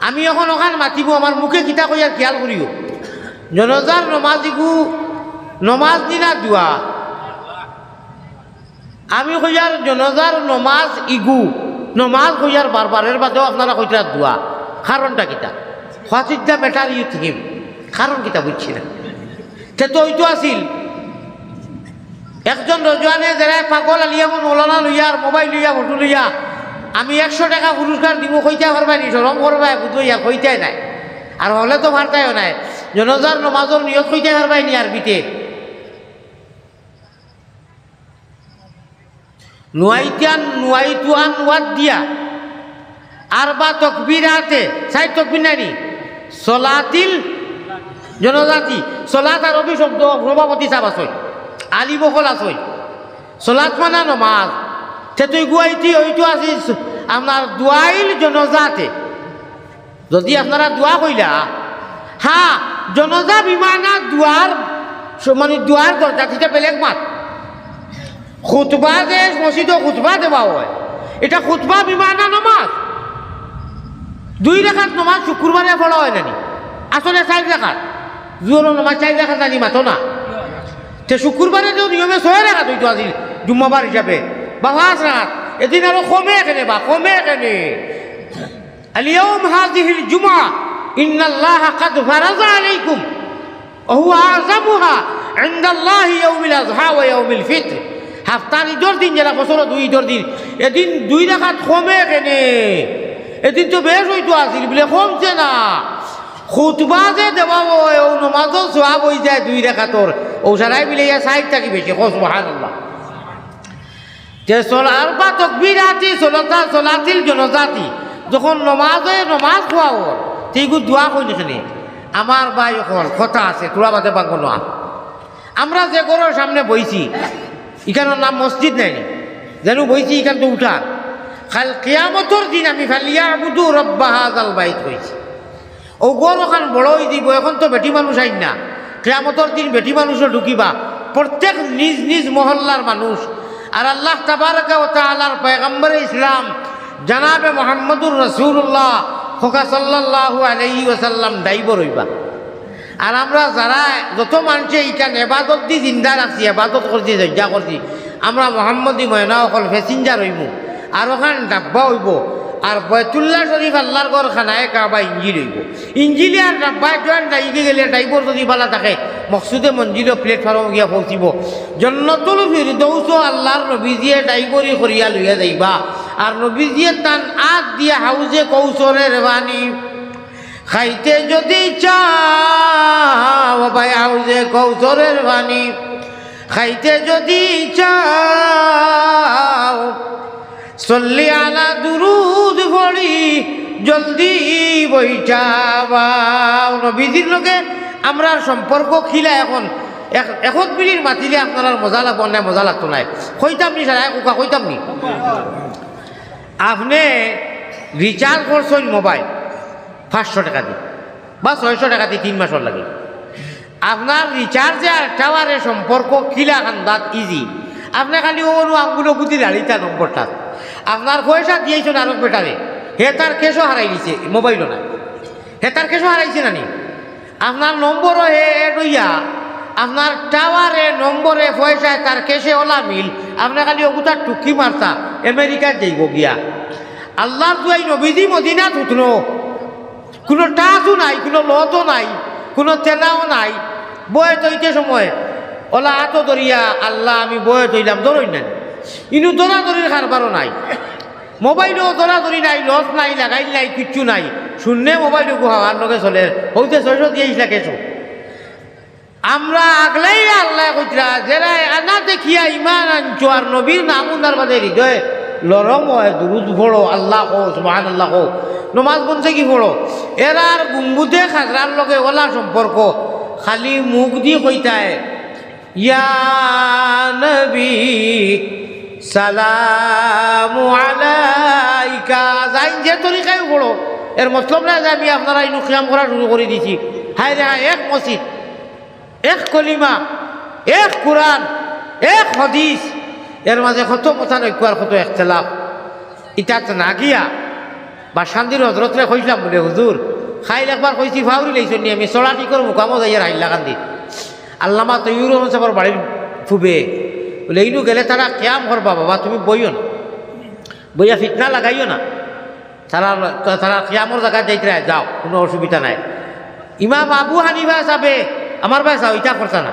আমি এখন ওখান মাতিব আমার মুখে কিতা কইয়ার খেয়াল করিও জনজার নমাজিগু নমাজ দিনা দোয়া আমি কইয়ার জনজার নমাজ ইগু, নমাজ কইয়ার বারবারের বাদেও আপনারা কইতার দোয়া কারণটা কিতা? ফাঁসিদা বেটার ইউ থিম কারণ কিতা বুঝছি না? তে তো ওইটো আছিল। একজন রজওয়ানে যারা পাগল আলিয়া মৌলানা লইয়া আর মোবাইল লইয়া ফটো লইয়া আমি একশো টাকা পুরস্কার দিব কইতে পারবাই নি, সরম করবাই বুঝইয়া কইতাই নাই। আর হলে তো ভারতাইও নাই। জনজার নমাজর নিয়ত কইতে পারবাই নি আর বিতে নুয়াইতান, নুয়াইতুয়ান ওয়াদ দিয়া। আর বা তকবিরাতে সাই তকবির নানি সলাতিল জনজাতি। সলাত আর অভি শব্দ সভাপতি আসই আলি বকল আসই সলাত মানা নমাজ। তে তুই গুয়াইতি আছি আপনার দোয়াইল জনজাতে। যদি আপনারা দোয়া কইলা হ্যাঁ জনজা বিমানা দুয়ার মানে দুয়ার দরজা থেকে বেলেগ মাত। খুতবা যে মসজিদে খুতবা দেওয়া হয়, এটা খুতবা বিমানা নমাজ। দুই রেখাত নমাজ শুক্রবারে পড়া হয় নানি। আসলে চার রেখাত। জোর নমাজ চার রেখাত জানি মাতো না। তে শুক্রবারে যে নিয়মে ছয় রেখাত হইতো আজি, জুম্মাবার হিসাবে। বা পাঁচ রাখাত। এদিন আরো কমে কেনে বা কমে কেনে اليوم هذه الجمعة إن الله قد فرض عليكم وهو أعظمها عند الله يوم الأضحى ويوم الفطر হাফতার ঈদর দিন যারা বছর দুই ঈদর দিন এদিন দুই রাখাত কমে কেনে এদিন তো বেশ হইতো আছিল বলে কমছে না খুতবা যে দেওয়া হয় ও নমাজও সোয়াব হয়ে যায় দুই রেখাতর ও সারাই মিলে ইয়া সাইড থাকি বেশি কস আল্লাহ যে সোলার বা তকবির আতি সোলতা সোলাতিল জনজাতি যখন নমাজ হয়, নমাজ খোয়া হল। সেইগু দোয়া কই নিখানে। আমার ভাই হল কথা আছে তোরা বাদে পাঙ্গ না আমরা যে ঘরের সামনে বইছি এখানের নাম মসজিদ নাই যেন বইছি এখান তো খাল কেয়ামতর দিন আমি ফালিয়া আবুদু রব্বা হাজাল বাইত হয়েছি ও গর ওখান হয়ে দিব, এখন তো বেটি মানুষ আইন না। কেয়ামতর দিন বেটি মানুষও ঢুকিবা। প্রত্যেক নিজ নিজ মহল্লার মানুষ আর আল্লাহ তাবারকা ও তালার পয়গম্বর ইসলাম জানাবে মোহাম্মদুর রসুল্লাহ খোকা সাল্লাহ আলহি ওসাল্লাম দায়ব রইবা। আর আমরা যারা যত মানুষে এইখান এবাদত দি জিন্দা রাখছি, এবাদত করছি যজ্ঞা করছি, আমরা মোহাম্মদী ময়না অকল প্যাসেঞ্জার হইব, আর ওখান ডাব্বা হইব। আর বয়তুল্লাহ শরীফ আল্লাহর ঘর খানায় কাবা ইঞ্জিল হইব। ইঞ্জিলে আর ডাব্বা জয়েন ডাইকে গেলে ড্রাইভার যদি ভালো থাকে মকসুদে মঞ্জিল প্লেটফর্ম গিয়া পৌঁছিব। জন্নতুল ফিরদৌস আল্লাহর নবীজিয়ে ড্রাইভারি করিয়া লইয়া যাইবা। আর নবীজিয়ে তান আগ দিয়া হাউজে কৌশলের বাণী খাইতে যদি চাও ভাই হাউজে কৌশলের বাণী খাইতে যদি চাও চল্লি আনা দুরুদ ভরি জলদি বৈঠাবাও নবীজির লোকে আমরা সম্পর্ক খিলা এখন। এখন মিনিট মাতিলে আপনার মজা লাগবো না মজা লাগতো নাই? কইতাম নি সারা কোকা কইতাম নি? আপনি রিচার্জ করছেন মোবাইল পাঁচশো টাকা দিয়ে বা ছয়শো টাকা দিয়ে তিন মাসের লাগে। আপনার রিচার্জে আর টাওয়ারে সম্পর্ক কিলা খান্দাত ইজি আপনি খালি ওর আঙ্গুলো গুতি দাঁড়িতা নম্বরটা আপনার পয়সা দিয়েছেন আরও বেটারে। হে তার কেসও হারাই দিছে, মোবাইলও নাই। হে তার কেসও হারাইছে নানি আপনার নম্বরও হে রইয়া আপনার টাওয়ারে নম্বরে পয়সায় তার কেসে ওলা মিল, আপনি খালি ওগুতার টুকি মারতা আমেরিকার যাইব গিয়া। আল্লাহর দুয়াই নবীজি মদিনা থুতনো কোনো টাচও নাই, কোনো লতও নাই, কোনো তেনাও নাই। বয়ে তৈতে সময়, ওলা আত দরিয়া আল্লাহ আমি বয়ে তৈলাম ধরই না ইনু দরাদরির কারবারও নাই। মোবাইলও দরাদরি নাই লস নাই, লাগাইল নাই, কিচ্ছু নাই। শূন্যে মোবাইলও গুহাওয়ার লগে চলে। হইতে ছয়শো দিয়েছিলা কেছো আমরা আগলেই আল্লাহ কইতরা যারা আনা দেখিয়া ইমান আনছো আর নবীর নাম উনার বাদে হৃদয় লরম হয়, দুরুদ পড়ো, আল্লাহ কো সুবহান আল্লাহ কো নমাজ বলছে কি পড়ো? এরা আর গুম্বুদে খাজরার লগে ওলা সম্পর্ক। খালি মুখ দিয়ে কইতায়, ইয়া নবী সালামু আলাইকা। যে তরিকায় পড়ো। এর মতলব না যে আমি আপনারা ইনু খিয়াম করা শুরু করে দিছি। হায় রে এক মসজিদ, এক কলিমা, এক কোরআন, এক হদিস। এর মাঝে কত কথা নৈক্য আর কত একতলাফ ইটা না গিয়া। বা শান্তির হজরতরে কইলাম বলে, হুজুর, খাইল একবার কইছি ফাউরি লাইছনি আমি চড়াটি করে মুকামো যাইয়ার হাইলা কান্দি আল্লামা তৈর সাহেবের বাড়ির ফুবে। বলে ইনু গেলে তারা ক্যাম করবা, বাবা, তুমি বইও না। বইয়া ফিতনা লাগাইও না। তারা তারা ক্যামর জায়গায় যাইতে যাও, কোনো অসুবিধা নাই। ইমাম আবু হানিফা সাবে আমার ভাই চাও ইটা করতা না।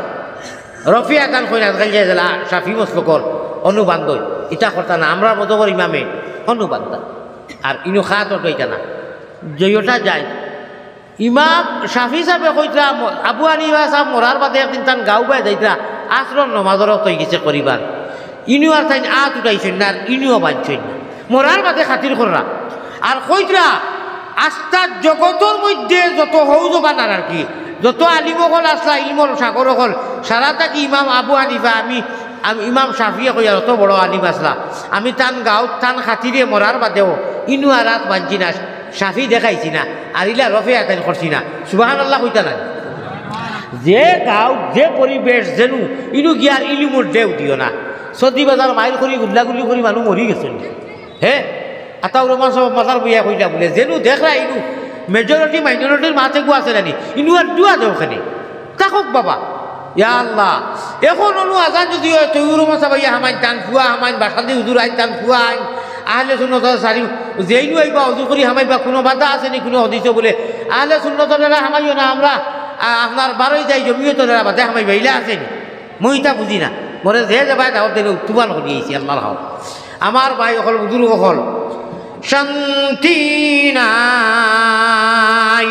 রফিয়া কান কই না কাল যাই শাফি মসলকর অনুবান্ধই ইটা করতা না, আমরা মতবর ইমামে অনুবান্ধা আর ইনু খাত ইটা না। জয়টা যায়। ইমাম শাফি সাহেবে কইতরা আবু হানিফা সাহেব মরার বাদে একদিন তান গাও বাই যাইতরা। আশ্রম নমাজর তৈ গেছে করিবার ইনিও আর তাই আত উঠাইছেন না আর ইনিও বাঁধছেন না। মরার বাদে খাতির কররা আর কইতরা আস্থার জগতের মধ্যে যত হৌজবানার আর কি, যত আলিমকল আসলা ইলমর সাগর হল সারাটা কি ইমাম আবু হানিফা, আমি আমি ইমাম শাফিয়ে কই অত বড় আলিম আসলা আমি তান গাঁৱত তান খাতিরে মরার বাদেও ইনু আর রাত বানছি না শাফি দেখাইছি না আর ইলা রফে আতাইন করছি না। সুবাহান আল্লাহ কইতা নাই। যে গাঁও, যে পরিবেশ যেনু, ইনু গিয়ার ইলিমুর দেও দিও না। সদি বাজার মাইল করি গুল্লাগুলি কৰি মানুহ মৰি গেছে হে? আটাও রোমান সব মাথার বইয়া কইলা বলে। যেনু দেখরা ইনু মেজরিটি মাইনরিটির মাথে গু আছে নানি। ইনু আর দুয়া দেও ওখানে থাকক বাবা? ইয়া আল্লাহ। এখন অনু আজান যদি হয় তৈর মাসা ভাইয়া হামাইন টান ফুয়া হামাইন বাসাদি হুজুর আইন টান ফুয়া আইন আহলে শূন্যত সারি যেইনু আইবা, অজু করি হামাইবা, কোনো বাধা আছে নি? কোনো হদিস বলে। আহলে শূন্যতরা হামাইও না, আমরা আপনার বারোই যাই জমিও তোরা বাদে হামাইবা ইলা আছে নি? মই তা বুঝি না। মরে যে যে ভাই দাওয়াত দিলে উত্তুবান করি আইছি, আল্লাহর হাও আমার ভাই অকল, বুজুর্গ অকল, শান্তি নাই।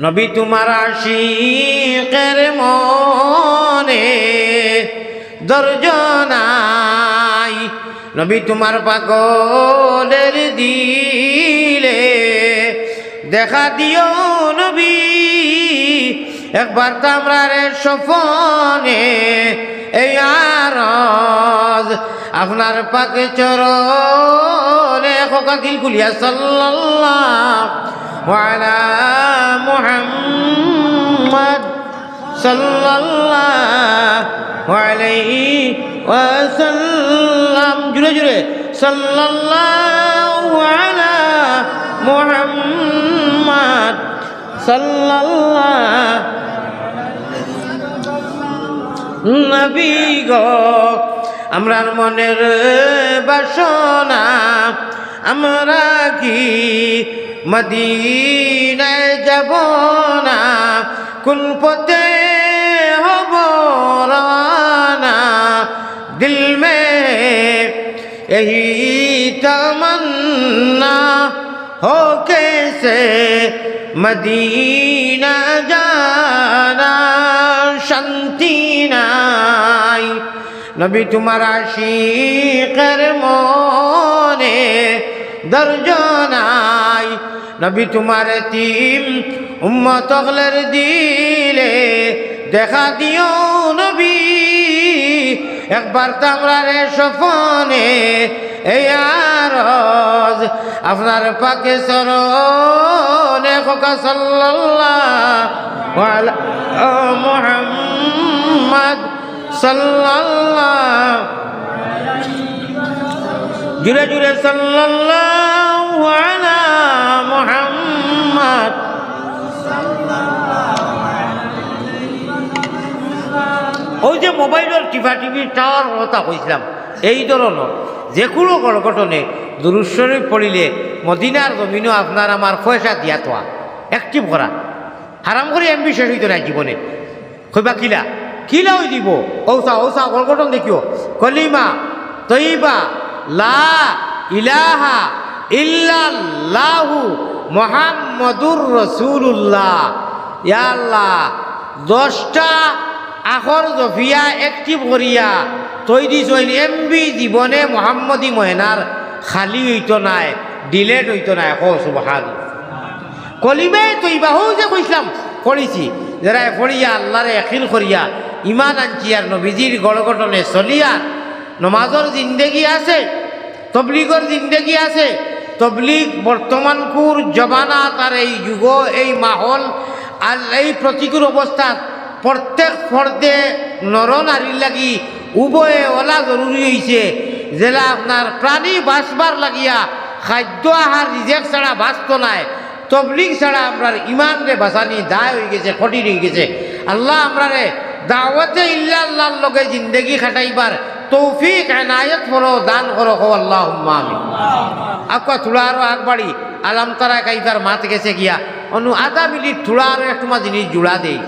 নবী তোমার আশিকের মনে দর্জনাই নবী তোমার পাগলের দিলে দেখা দিও একবার তো রে সফনে এই আর আপনার পাকে চরণে খোকা কিল খুলিয়া সাল্লাল্লাহ ওয়ালা মুহাম্মদ সাল্লাল্লাহু আলাইহি ওয়াসাল্লাম। জুড়ে জুড়ে। সাল্লাল্লাহু আলা মুহাম্মদ সাল্লাল্লাহু নবী গো, আমরার মনের বাসনা, আমরা কি মদিনায় যাব না? কোন পথে হব দিল মে এই তমন্না হোকে সে মদিনা যা নবী তোমার আশিকের মনে দর্জনাই। নবী তোমার তিম উম্মত দিলে দেখা দিও নবী। একবার তামরারে সফনে এই আরজ আপনার পাকে সরনে আলা মুহাম্মদ। জুড়ে জুড়ে সাল্লাল্লাহু মুহাম্মদ। ওই যে মোবাইলের টিভা টিভি টাওয়ার কথা কইছিলাম, এই ধরনের যে কোনো ঘটনে দুরুশ্বরে পড়িলে মদিনার জমিনও আপনার আমার পয়সা দিয়া তোয়া অ্যাক্টিভ করা হারাম করে এমবি শেষ হইতো না জীবনে। কইবা কিলা? কিলা ওই দিব। ঔসা ঔসা গড়গটন দেখিও। কলিমা, তৈবা, লা ইলাহা ইল্লাল্লাহু মোহাম্মদুর রসুল্লাহ ইয়াল্লাহ দশটা আখর জফিয়া একটিভ করিয়া তৈরি চইন এমবি জীবনে মোহাম্মদী ময়নার খালি হইতো নাই, ডিলেট হইতো নাই। কো সুবহান কলিমে তৈবা হও যে কইছিলাম পড়িছি যারা পড়িয়া আল্লাহরে একিল করিয়া ইমান আনছি আর নবীজির গড়গটনে চলিয়া নমাজর জিন্দেগি আছে তবলিগর জিন্দেগি আছে। তবলিগ বর্তমানকুর জবানাত আর এই যুগ, এই মাহল আর এই প্রতিকূল অবস্থাত প্রত্যেক ফর্দে নর নারীর লাগি উভয়ে ওলা জরুরি হয়েছে যেটা আপনার প্রাণী বাঁচবার লাগিয়া, খাদ্য আহার রিজেক ছাড়া বাঁচত নাই। তবলিগ ছাড়া আমরা ইমান রে বাসানি দায় হয়ে গেছে কঠিন হয়ে গেছে। আল্লাহ আমরা রে দাওয়াতে ইল্লা আল্লাহর লগে জিন্দগি খাটাইবার তৌফিক এনায়ত হলো দান করো হো আল্লাহ আমি আকা থোড়া আরও আগবাড়ি আলাম তারা কাইফার মাত গেছে গিয়া। অনু আধা মিনিট থোড়া আরও একটু জিনিস জুড়া দেই।